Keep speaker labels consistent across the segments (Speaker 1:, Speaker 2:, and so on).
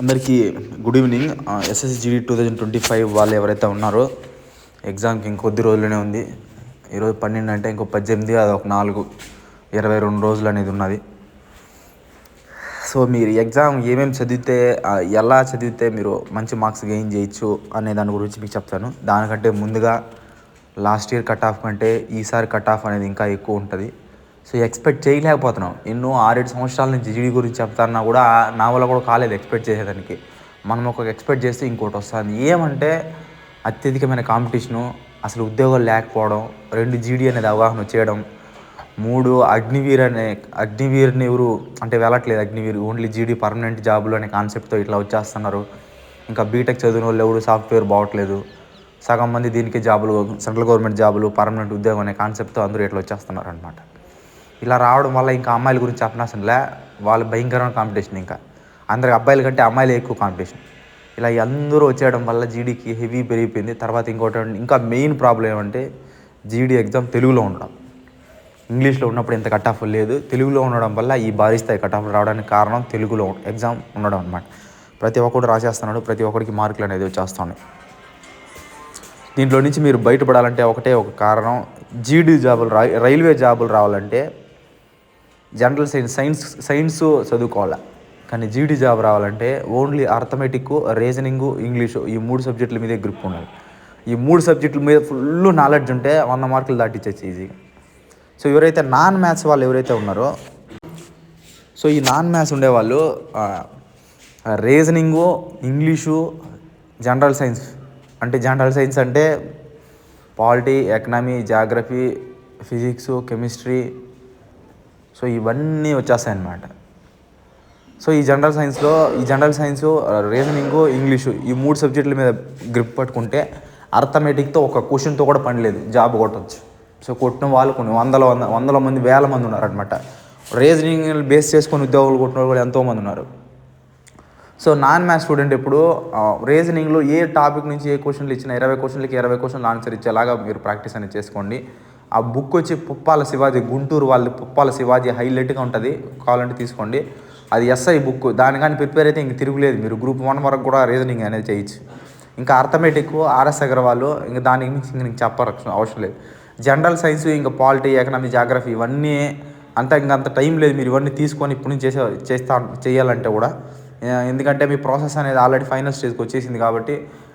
Speaker 1: అందరికీ good evening. SSGD two thousand twenty five వాళ్ళు ఎవరైతే ఉన్నారో ఎగ్జామ్కి ఇంకొద్ది రోజులనే ఉంది. ఈరోజు పన్నెండు అంటే ఇంకో పద్దెనిమిది అది ఒక నాలుగు ఇరవై రెండు రోజులు అనేది ఉన్నది. సో మీరు ఎగ్జామ్ ఏమేమి చదివితే ఎలా చదివితే మీరు మంచి మార్క్స్ గెయిన్ చేయొచ్చు అనే దాని గురించి మీకు చెప్తాను. దానికంటే ముందుగా లాస్ట్ ఇయర్ కట్ ఆఫ్ కంటే ఈసారి కట్ ఆఫ్ అనేది ఇంకా ఎక్కువ ఉంటుంది. సో ఎక్స్పెక్ట్ చేయలేకపోతున్నాం. ఎన్నో ఆరేడు సంవత్సరాల నుంచి జీడీ గురించి చెప్తారన్నా కూడా నా వల్ల కూడా కాలేదు ఎక్స్పెక్ట్ చేసేదానికి. మనం ఒక ఎక్స్పెక్ట్ చేస్తే ఇంకోటి వస్తుంది. ఏమంటే అత్యధికమైన కాంపిటీషను అసలు ఉద్యోగాలు లేకపోవడం రెండు జీడీ అనేది అవగాహన వచ్చేయడం మూడు అగ్నివీర్ అనే అగ్నివీర్ని ఎవరు అంటే వెళ్ళట్లేదు అగ్నివీర్ ఓన్లీ జీడీ పర్మనెంట్ జాబులు అనే కాన్సెప్ట్తో ఇట్లా వచ్చేస్తున్నారు. ఇంకా బీటెక్ చదివిన వాళ్ళు ఎవరు సాఫ్ట్వేర్ బాగట్లేదు. సగం మంది దీనికి జాబులు సెంట్రల్ గవర్నమెంట్ జాబులు పర్మనెంట్ ఉద్యోగం అనే కాన్సెప్ట్తో అందరూ ఇట్లా వచ్చేస్తున్నారు అనమాట ఇలా రావడం వల్ల ఇంకా అమ్మాయిల గురించి చెప్పనవసరంలే వాళ్ళు భయంకరమైన కాంపిటీషన్ ఇంకా. అందరికి అబ్బాయిల కంటే అమ్మాయిలే ఎక్కువ కాంపిటీషన్ ఇలా అందరూ వచ్చేయడం వల్ల జీడీకి హెవీ పెరిగిపోయింది. తర్వాత ఇంకోటి ఇంకా మెయిన్ ప్రాబ్లం ఏమంటే జీడీ ఎగ్జామ్ తెలుగులో ఉండడం. ఇంగ్లీష్లో ఉన్నప్పుడు ఇంత కట్ ఆఫ్ లేదు. తెలుగులో ఉండడం వల్ల ఈ భారీ స్థాయి కట్ ఆఫ్ రావడానికి కారణం తెలుగులో ఎగ్జామ్ ఉండడం అనమాట ప్రతి ఒక్కడు రాసేస్తున్నాడు ప్రతి ఒక్కడికి మార్కులు అనేది వచ్చేస్తున్నాయి. దీంట్లో నుంచి మీరు బయటపడాలంటే ఒకటే ఒక కారణం. జీడీ జాబులు రా రైల్వే జాబులు రావాలంటే జనరల్ సైన్స్ సైన్స్ సైన్స్ చదువుకోవాలి. కానీ జీడీ జాబ్ రావాలంటే ఓన్లీ అర్థమెటిక్ రీజనింగ్ ఇంగ్లీషు ఈ మూడు సబ్జెక్టుల మీదే గ్రిప్ ఉండాలి. ఈ మూడు సబ్జెక్టుల మీద ఫుల్ నాలెడ్జ్ ఉంటే వంద మార్కులు దాటించచ్చు ఈజీగా. సో ఎవరైతే నాన్ మ్యాథ్స్ వాళ్ళు ఎవరైతే ఉన్నారో సో ఈ నాన్ మ్యాథ్స్ ఉండేవాళ్ళు రీజనింగు ఇంగ్లీషు జనరల్ సైన్స్. అంటే జనరల్ సైన్స్ అంటే polity economy geography physics chemistry so ఇవన్నీ వచ్చేస్తాయి అన్నమాట సో ఈ జనరల్ సైన్స్లో ఈ జనరల్ సైన్స్ రీజనింగ్ ఇంగ్లీషు ఈ మూడు సబ్జెక్టుల మీద గ్రిప్ పట్టుకుంటే అర్థమెటిక్తో ఒక క్వశ్చన్తో కూడా పనిలేదు జాబ్ కొట్టచ్చు. సో కొట్టిన వాళ్ళు కొన్ని వందల వంద వందల మంది వేల మంది ఉన్నారనమాట రీజనింగ్ బేస్ చేసుకొని ఉద్యోగాలు కొట్టిన వాళ్ళు కూడా ఎంతోమంది ఉన్నారు. సో నాన్ మ్యాథ్స్ స్టూడెంట్ ఇప్పుడు రీజనింగ్లో ఏ టాపిక్ నుంచి ఏ క్వశ్చన్లు ఇచ్చినా ఇరవై క్వశ్చన్లకి ఇరవై క్వశ్చన్లు ఆన్సర్ ఇచ్చేలాగా మీరు ప్రాక్టీస్ అనేది చేసుకోండి. ఆ బుక్ వచ్చి పుప్పాల శివాజీ గుంటూరు వాళ్ళు పుప్పాల శివాజీ హైలైట్గా ఉంటుంది. కావాలంటే తీసుకోండి. అది ఎస్ఐ బుక్. దాని కానీ ప్రిపేర్ అయితే ఇంక తిరుగులేదు. మీరు గ్రూప్ వన్ వరకు కూడా రీజనింగ్ అనేది చేయొచ్చు. ఇంకా అర్థమెటిక్ ఆర్ఎస్ అగర్వాల్ ఇంకా దానికి మించి ఇంక నీకు చెప్పరు అవసరం లేదు. జనరల్ సైన్స్ ఇంకా పాలిటీ ఎకనామీ జాగ్రఫీ ఇవన్నీ అంత ఇంకా అంత టైం లేదు. మీరు ఇవన్నీ తీసుకొని ఇప్పుడు నుంచి చేసే చేస్తా చేయాలంటే కూడా. ఎందుకంటే మీ ప్రాసెస్ అనేది ఆల్రెడీ ఫైనల్ స్టేజ్కి వచ్చేసింది కాబట్టి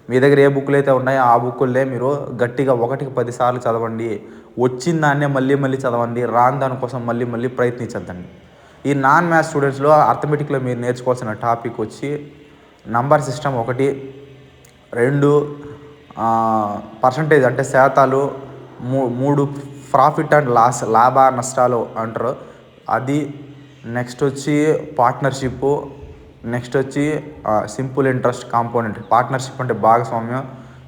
Speaker 1: మీ దగ్గర ఏ బుక్లు అయితే ఉన్నాయో ఆ బుక్కులే మీరు గట్టిగా ఒకటికి పదిసార్లు చదవండి. వచ్చిన దాన్నే మళ్ళీ మళ్ళీ చదవండి. రాని దానికోసం మళ్ళీ మళ్ళీ ప్రయత్నించద్దండి. ఈ నాన్ మ్యాథ్స్ స్టూడెంట్స్లో అర్థమెటిక్లో మీరు నేర్చుకోవాల్సిన టాపిక్ వచ్చి నంబర్ సిస్టమ్ ఒకటి రెండు పర్సంటేజ్ అంటే శాతాలు మూ మూడు ప్రాఫిట్ అండ్ లాస్ లాభ నష్టాలు అంటారు. అది నెక్స్ట్ వచ్చి పార్ట్నర్షిప్ నెక్స్ట్ వచ్చి సింపుల్ ఇంట్రెస్ట్ కాంపౌండ్. పార్ట్నర్షిప్ అంటే భాగస్వామ్యం.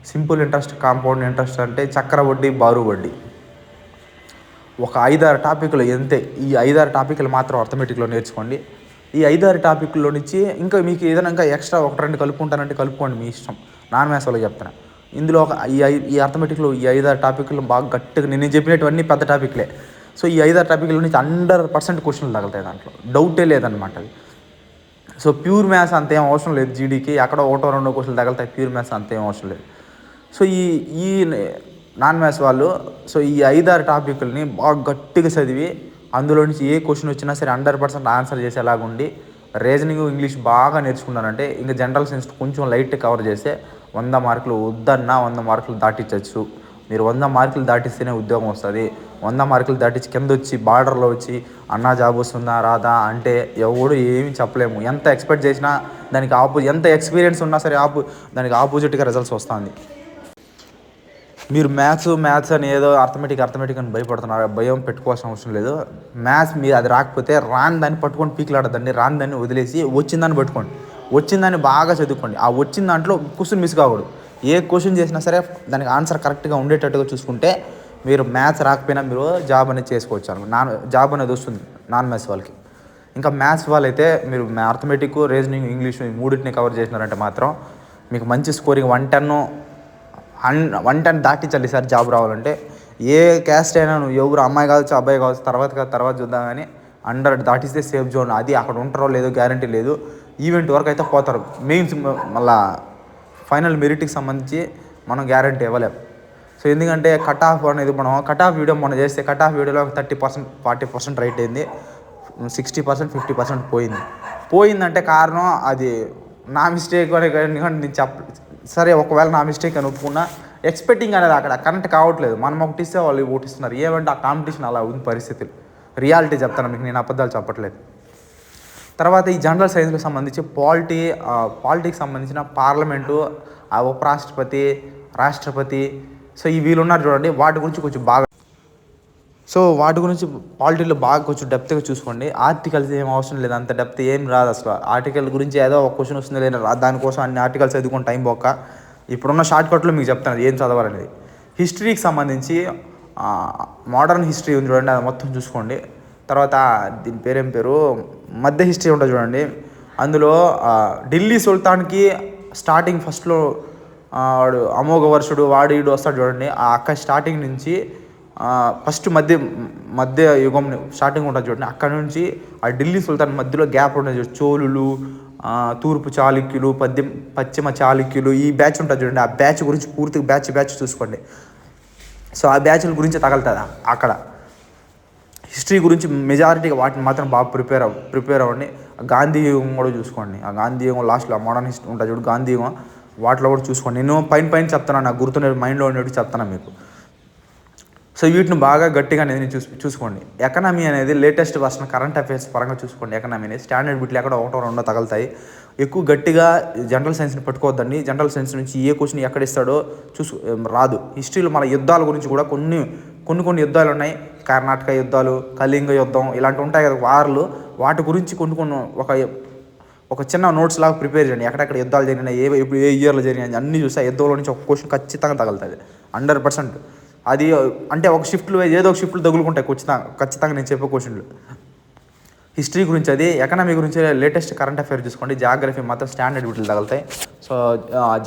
Speaker 1: సింపుల్ ఇంట్రెస్ట్ కాంపౌండ్ ఇంట్రెస్ట్ అంటే చక్ర వడ్డీ బారు వడ్డీ. ఒక ఐదారు టాపిక్లు ఎంతే? ఈ ఐదారు టాపిక్లు మాత్రం అర్థమెటిక్లో నేర్చుకోండి. ఈ ఐదారు టాపిక్లో నుంచి ఇంకా మీకు ఏదైనా ఇంకా ఎక్స్ట్రా ఒకటి రెండు కలుపుకుంటానంటే కలుపుకోండి మీ ఇష్టం. నాన్ మ్యాథ్స్ చెప్తాను ఇందులో ఒక ఈ ఐ ఈ అర్థమెటిక్లో ఈ ఐదారు టాపిక్లు బాగా గట్టిగా నేను చెప్పినటువన్నీ పెద్ద టాపిక్లే. సో ఈ ఐదారు టాపిక్ల నుంచి హండ్రెడ్ పర్సెంట్ క్వశ్చన్లు తగులుతాయి దాంట్లో. డౌటే లేదనమాట అది. సో ప్యూర్ మ్యాథ్స్ అంతేం అవసరం లేదు జీడీకి అక్కడ ఒకటో రెండో క్వశ్చన్లు తగులుతాయి. ప్యూర్ మ్యాథ్స్ అంతేం అవసరం లేదు. సో ఈ ఈ నాన్ మ్యాథ్స్ వాళ్ళు సో ఈ ఐదారు టాపిక్లని బాగా గట్టిగా చదివి అందులో నుంచి ఏ క్వశ్చన్ వచ్చినా సరే హండ్రెడ్ పర్సెంట్ ఆన్సర్ చేసేలాగా ఉండి రీజనింగ్ ఇంగ్లీష్ బాగా నేర్చుకున్నారంటే ఇంకా జనరల్ సైన్స్ కొంచెం లైట్ కవర్ చేస్తే వంద మార్కులు వద్దన్నా వంద మార్కులు దాటించవచ్చు మీరు వంద మార్కులు దాటిస్తేనే ఉద్యోగం వస్తుంది. వంద మార్కులు దాటించి కింద వచ్చి బార్డర్లో వచ్చి అన్నా జాబ్ వస్తుందా రాదా అంటే ఎవడు ఏమి చెప్పలేము. ఎంత ఎక్స్పెక్ట్ చేసినా దానికి ఆపో ఎంత ఎక్స్పీరియన్స్ ఉన్నా సరే ఆపో దానికి ఆపోజిట్గా రిజల్ట్స్ వస్తుంది. మీరు మ్యాథ్స్ మ్యాథ్స్ అని ఏదో అర్థమెటిక్ అర్థమెటిక్ అని భయపడుతున్నారు. భయం పెట్టుకోవాల్సిన అవసరం లేదు. మ్యాథ్స్ మీరు అది రాకపోతే రాని దాన్ని పట్టుకొని పీకిలాడదండి రాని దాన్ని వదిలేసి వచ్చిన పట్టుకోండి. వచ్చిందని బాగా చదువుకోండి. ఆ వచ్చిన దాంట్లో క్వశ్చన్ మిస్ కాకూడదు. ఏ క్వశ్చన్ చేసినా సరే దానికి ఆన్సర్ కరెక్ట్గా ఉండేటట్టుగా చూసుకుంటే మీరు మ్యాథ్స్ రాకపోయినా మీరు జాబ్ అనేది చేసుకోవచ్చు అనమాట. నాన్ జాబ్ అనేది వస్తుంది నాన్ మ్యాథ్స్ వాళ్ళకి. ఇంకా మ్యాథ్స్ వాళ్ళైతే మీరు అర్థమెటిక్ రీజనింగ్ ఇంగ్లీష్ మూడింటిని కవర్ చేసినారంటే మాత్రం మీకు మంచి స్కోరింగ్ వన్ టెన్ హన్ వన్ టెన్ దాటించాలి సార్ జాబ్ రావాలంటే. ఏ క్యాస్ట్ అయినా నువ్వు ఎవరు అమ్మాయి కావచ్చు అబ్బాయి కావచ్చు తర్వాత తర్వాత చూద్దాం కానీ అండర్ దాటిస్తే సేఫ్ జోన్ అది అక్కడ ఉంటారో లేదో గ్యారంటీ లేదు. ఈవెంట్ వరకు అయితే పోతారు. మెయిన్స్ మళ్ళా ఫైనల్ మెరిట్కి సంబంధించి మనం గ్యారంటీ ఇవ్వలేం. సో ఎందుకంటే కట్ ఆఫ్ అనేది మనం కట్ ఆఫ్ వీడియో మనం చేస్తే కట్ ఆఫ్ వీడియోలో thirty percent forty percent right అయింది. సిక్స్టీ పర్సెంట్ ఫిఫ్టీ పర్సెంట్ పోయింది. పోయిందంటే కారణం అది నా మిస్టేక్ అని నేను చెప్ప సరే ఒకవేళ నా మిస్టేక్ అని ఒప్పుకున్నా ఎక్స్పెక్టింగ్ అనేది అక్కడ కరెక్ట్ కావట్లేదు. మనం ఒకటి ఇస్తే వాళ్ళు ఒకటి ఏమంటే ఆ కాంపిటీషన్ అలా ఉంది పరిస్థితులు. రియాలిటీ చెప్తాను మీకు నేను అబద్ధాలు చెప్పట్లేదు. తర్వాత ఈ జనరల్ సైన్స్కి సంబంధించి పాలిటీ పాలిటిక్స్ సంబంధించిన పార్లమెంటు ఉపరాష్ట్రపతి రాష్ట్రపతి సో ఈ వీళ్ళు ఉన్నారు చూడండి వాటి గురించి కొంచెం బాగా సో వాటి గురించి పాలిటీలో బాగా కొంచెం డెప్త్గా చూసుకోండి. ఆర్టికల్స్ ఏం అవసరం లేదు అంత డెప్త్ ఏం రాదు అసలు. ఆర్టికల్ గురించి ఏదో ఒక క్వశ్చన్ వస్తుంది లేదా రా- దానికోసం అన్ని ఆర్టికల్స్ చదువుకుని టైం పోక ఇప్పుడున్న షార్ట్ కట్లో మీకు చెప్తాను ఏం చదవాలనేది. హిస్టరీకి సంబంధించి మోడర్న్ హిస్టరీ ఉంది చూడండి అది మొత్తం చూసుకోండి. తర్వాత దీని పేరేం పేరు? మధ్య హిస్టరీ ఉంటుంది చూడండి. అందులో ఢిల్లీ సుల్తాన్కి స్టార్టింగ్ ఫస్ట్లో వాడు అమోఘ వర్షుడు వాడు ఈడు వస్తాడు చూడండి. ఆ అక్క స్టార్టింగ్ నుంచి ఫస్ట్ మధ్య మధ్య యుగం స్టార్టింగ్ ఉంటుంది చూడండి. అక్కడ నుంచి ఆ ఢిల్లీ సుల్తాన్ మధ్యలో గ్యాప్ ఉంటుంది చోళులు తూర్పు చాళుక్యులు పద్యం పశ్చిమ చాళుక్యులు ఈ బ్యాచ్ ఉంటుంది చూడండి. ఆ బ్యాచ్ గురించి పూర్తిగా బ్యాచ్ బ్యాచ్ చూసుకోండి. సో ఆ బ్యాచ్ల గురించి తగలుతుంది? అక్కడ. హిస్టరీ గురించి మెజారిటీగా వాటిని మాత్రం బాగా ప్రిపేర్ అవ్వ ప్రిపేర్ అవ్వండి. గాంధీ యుగం కూడా చూసుకోండి. ఆ గాంధీ యుగం లాస్ట్లో మోడర్న్ హిస్టరీ ఉంటుంది చూడు గాంధీ యుగం. వాటిలో కూడా చూసుకోండి. నేను పైన పైన చెప్తాను నాకు గుర్తుండే మైండ్లో ఉండేవి చెప్తాను మీకు. సో వీటిని బాగా గట్టిగా అనేది చూసి చూసుకోండి. ఎకనామీ అనేది లేటెస్ట్ వర్షన్ కరెంట్ అఫైర్స్ పరంగా చూసుకోండి. ఎకనామీ అనేది స్టాండర్డ్ బిట్లు ఎక్కడ ఒకటో రెండో తగులుతాయి. ఎక్కువ గట్టిగా జనరల్ సైన్స్ని పట్టుకోవద్దండి. జనరల్ సైన్స్ నుంచి ఏ క్వశ్చన్ ఎక్కడ ఇస్తాడో చూసు రాదు. హిస్టరీలో మన యుద్ధాల గురించి కూడా కొన్ని కొన్ని కొన్ని యుద్ధాలు ఉన్నాయి. కర్ణాటక యుద్ధాలు కళింగ యుద్ధం ఇలాంటివి ఉంటాయి కదా వార్లు. వాటి గురించి కొన్ని కొన్ని ఒక ఒక చిన్న నోట్స్ లాగా ప్రిపేర్ చేయండి. ఎక్కడెక్కడ యుద్ధాలు జరిగినాయి ఏ ఇప్పుడు ఏ ఇయర్లో జరిగినాయి అన్ని చూస్తే యుద్ధంలో నుంచి ఒక క్వశ్చన్ ఖచ్చితంగా తగులుతుంది. Hundred percent. అది అంటే ఒక షిఫ్ట్లు ఏదో ఒక షిఫ్ట్లు తగులుకుంటాయి ఖచ్చితంగా ఖచ్చితంగా నేను చెప్పే క్వశ్చన్లు. హిస్టరీ గురించి అది ఎకనామీ గురించి లేటెస్ట్ కరెంట్ అఫైర్ చూసుకోండి. జాగ్రఫీ మాత్రం స్టాండర్డ్ వీటిలో తగులుతాయి. సో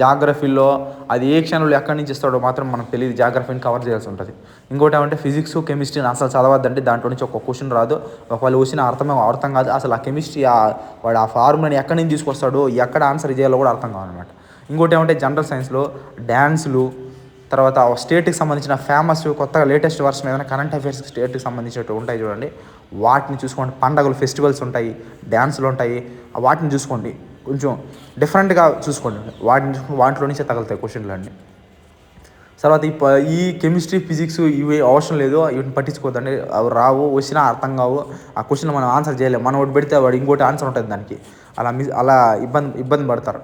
Speaker 1: జాగ్రఫీలో అది ఏ క్షణంలో ఎక్కడి నుంచి ఇస్తాడో మాత్రం మనకు తెలియదు. జాగ్రఫీని కవర్ చేయాల్సి ఉంటుంది. ఇంకోటి ఏమంటే ఫిజిక్స్ కెమిస్ట్రీని అసలు చదవద్దండి. దాంట్లో నుంచి ఒక క్వశ్చన్ రాదు. ఒకవేళ వచ్చిన అర్థం అర్థం కాదు. అసలు ఆ కెమిస్ట్రీ వాడు ఆ ఫార్ములాని ఎక్కడి నుంచి తీసుకొస్తాడో ఎక్కడ ఆన్సర్ చేయాలో కూడా అర్థం కావాలన్నమాట ఇంకోటి ఏమంటే జనరల్ సైన్స్లో డ్యాన్స్లు తర్వాత ఆ స్టేట్కి సంబంధించిన ఫేమస్ కొత్తగా లేటెస్ట్ వర్షన్ ఏదైనా కరెంట్ అఫైర్స్ స్టేట్కి సంబంధించినట్టు ఉంటాయి చూడండి. వాటిని చూసుకోండి. పండగలు ఫెస్టివల్స్ ఉంటాయి డ్యాన్సులు ఉంటాయి. వాటిని చూసుకోండి. కొంచెం డిఫరెంట్గా చూసుకోండి. వాటిని చూసుకొని వాటిలో నుంచే తగులుతాయి క్వశ్చన్లు అన్నీ. తర్వాత ఈ ఈ కెమిస్ట్రీ ఫిజిక్స్ ఇవి అవసరం లేదు. వీటిని పట్టించుకోవద్దండి. అవి రావు వచ్చినా అర్థం కావు. ఆ క్వశ్చన్ మనం ఆన్సర్ చేయలేము. మనం ఒకటి పెడితే వాడు ఇంకోటి ఆన్సర్ ఉంటుంది దానికి. అలా మిస్ అలా ఇబ్బంది ఇబ్బంది పడతారు.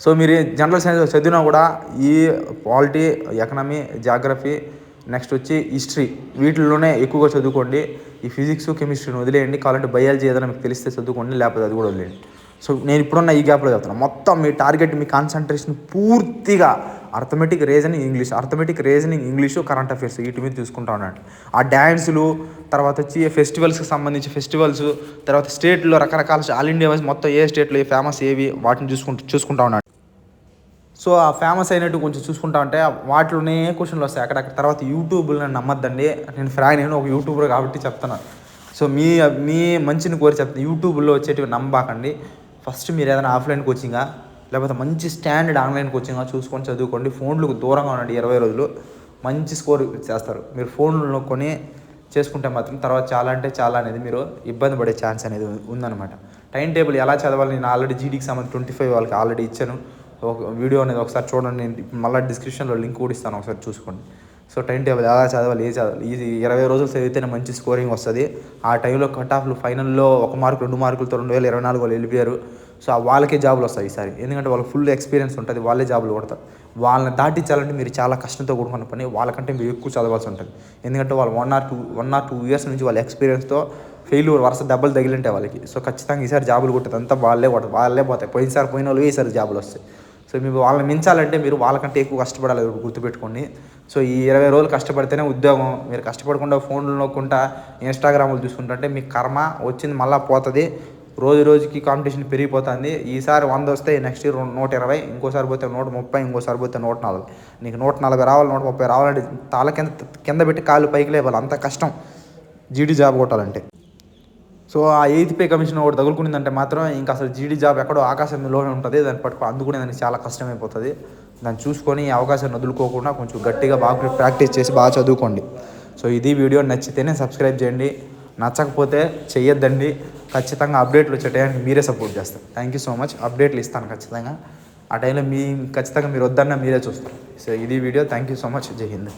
Speaker 1: సో మీరు జనరల్ సైన్స్ చదివినా కూడా ఈ పాలిటీ ఎకనమీ జాగ్రఫీ నెక్స్ట్ వచ్చి హిస్టరీ వీటిల్లోనే ఎక్కువగా చదువుకోండి. ఈ ఫిజిక్స్ కెమిస్ట్రీని వదిలేయండి. కావాలంటే బయాలజీ ఏదైనా మీకు తెలిస్తే చదువుకోండి. లేకపోతే అది కూడా వదిలేయండి. సో నేను ఇప్పుడున్న ఈ గ్యాప్లో చెప్తాను మొత్తం మీ టార్గెట్ మీ కాన్సన్ట్రేషన్ పూర్తిగా arithmetic reasoning English arithmetic reasoning English current affairs వీటి మీద చూసుకుంటా ఉన్నాను ఆ డ్యాన్సులు తర్వాత వచ్చి ఫెస్టివల్స్కి సంబంధించి ఫెస్టివల్స్ తర్వాత స్టేట్లో రకరకాల ఆల్ ఇండియా వైజ్ మొత్తం ఏ స్టేట్లో ఏ ఫేమస్ ఏవి వాటిని చూసుకుంటూ చూసుకుంటా ఉన్నాను సో ఆ ఫేమస్ అయినట్టు కొంచెం చూసుకుంటా ఉంటే వాటిలోనే క్వశ్చన్లు వస్తాయి. అక్కడక్కడ తర్వాత యూట్యూబ్లో నన్ను నమ్మద్దండి. నేను ఫ్రాగ్ నేను ఒక యూట్యూబర్ కాబట్టి చెప్తున్నాను సో మీ మీ మంచిని కోరి చెప్తాను యూట్యూబ్లో వచ్చేటివి నమ్మబాకండి ఫస్ట్ మీరు ఏదైనా ఆఫ్లైన్ కోచింగా లేకపోతే మంచి స్టాండర్డ్ ఆన్లైన్ కోచింగా చూసుకొని చదువుకోండి. ఫోన్లకు దూరంగా ఉండండి ఇరవై రోజులు. మంచి స్కోర్ చేస్తారు. మీరు ఫోన్లు కొని చేసుకుంటే మాత్రం తర్వాత చాలా అంటే చాలా అనేది మీరు ఇబ్బంది పడే ఛాన్స్ అనేది ఉందన్నమాట. టైం టేబుల్ ఎలా చదవాలి? నేను ఆల్రెడీ జీడీకి సంబంధించి ట్వంటీ ఫైవ్ వాళ్ళకి ఆల్రెడీ ఇచ్చాను. ఒక వీడియో అనేది ఒకసారి చూడండి నేను మళ్ళీ డిస్క్రిప్షన్లో లింక్ కూడా ఇస్తాను ఒకసారి చూసుకోండి. సో టైం టేబుల్ ఎలా చదవాలి ఏ చదవాలి ఇది ఇరవై రోజులు చదివితేనే మంచి స్కోరింగ్ వస్తుంది. ఆ టైంలో కట్ ఆఫ్లు ఫైనల్లో ఒక మార్కు రెండు మార్కులతో రెండు వేల ఇరవై నాలుగు వాళ్ళు వెళ్ళిపోయారు. సో ఆ వాళ్ళకే జాబులు వస్తాయి ఈసారి. ఎందుకంటే వాళ్ళకి ఫుల్ ఎక్స్పీరియన్స్ ఉంటుంది వాళ్ళే జాబులు కొడతారు. వాళ్ళని దాటించాలంటే మీరు చాలా కష్టంతో కూడుకున్న పని వాళ్ళకంటే మీరు ఎక్కువ చదవాల్సి ఉంటుంది. ఎందుకంటే వాళ్ళు one or two one or two years నుంచి వాళ్ళ ఎక్స్పీరియన్స్తో ఫెయిల్యూర్ వరుస దెబ్బలు తగిలింటాయి వాళ్ళకి. సో ఖచ్చితంగా ఈసారి జాబులు కొట్టేది అంతా వాళ్ళే కొడతారు వాళ్ళే పోతాయి. పోయినసారి పోయిన వాళ్ళు ఈసారి జాబులు వస్తాయి. సో మీరు వాళ్ళని మించాలంటే మీరు వాళ్ళకంటే ఎక్కువ కష్టపడాలి గుర్తుపెట్టుకోండి. సో ఈ ఇరవై రోజులు కష్టపడితేనే ఉద్యోగం. మీరు కష్టపడకుండా ఫోన్లు నొక్కుంటా ఇన్స్టాగ్రామ్లు చూసుకుంటుంటే మీ కర్మ వచ్చింది మళ్ళీ పోతుంది. రోజు రోజుకి కాంపిటీషన్ పెరిగిపోతుంది. ఈసారి వంద వస్తే నెక్స్ట్ ఇయర్ నూట ఇరవై ఇంకోసారి పోతే నూట ముప్పై ఇంకోసారి పోతే నూట నలభై. నీకు నూట నలభై రావాలి నూట ముప్పై రావాలంటే తాళ కింద కింద పెట్టి కాళ్ళు పైకి లేవాలి అంత కష్టం. జీడీ జాబ్ కొట్టాలంటే. సో ఆ ఎయిత్ పే కమిషన్ ఒకటి తగులుకునిందంటే మాత్రం ఇంకా అసలు జీడీ జాబ్ ఎక్కడో ఆకాశంలోనే ఉంటుంది దాన్ని పట్టుకో అందుకునేదానికి చాలా కష్టమైపోతుంది. దాన్ని చూసుకొని అవకాశాన్ని వదులుకోకుండా కొంచెం గట్టిగా బాగా ప్రాక్టీస్ చేసి బాగా చదువుకోండి. సో ఇది వీడియో నచ్చితేనే సబ్స్క్రైబ్ చేయండి. నచ్చకపోతే చెయ్యొద్దండి. ఖచ్చితంగా అప్డేట్లు వచ్చే టైంకి మీరే సపోర్ట్ చేస్తారు. థ్యాంక్ యూ సో మచ్ అప్డేట్లు ఇస్తాను ఖచ్చితంగా. ఆ టైంలో మీ ఖచ్చితంగా మీరు వద్దన్నా మీరే చూస్తారు. సో ఇది video. Thank you so much Jai Hind.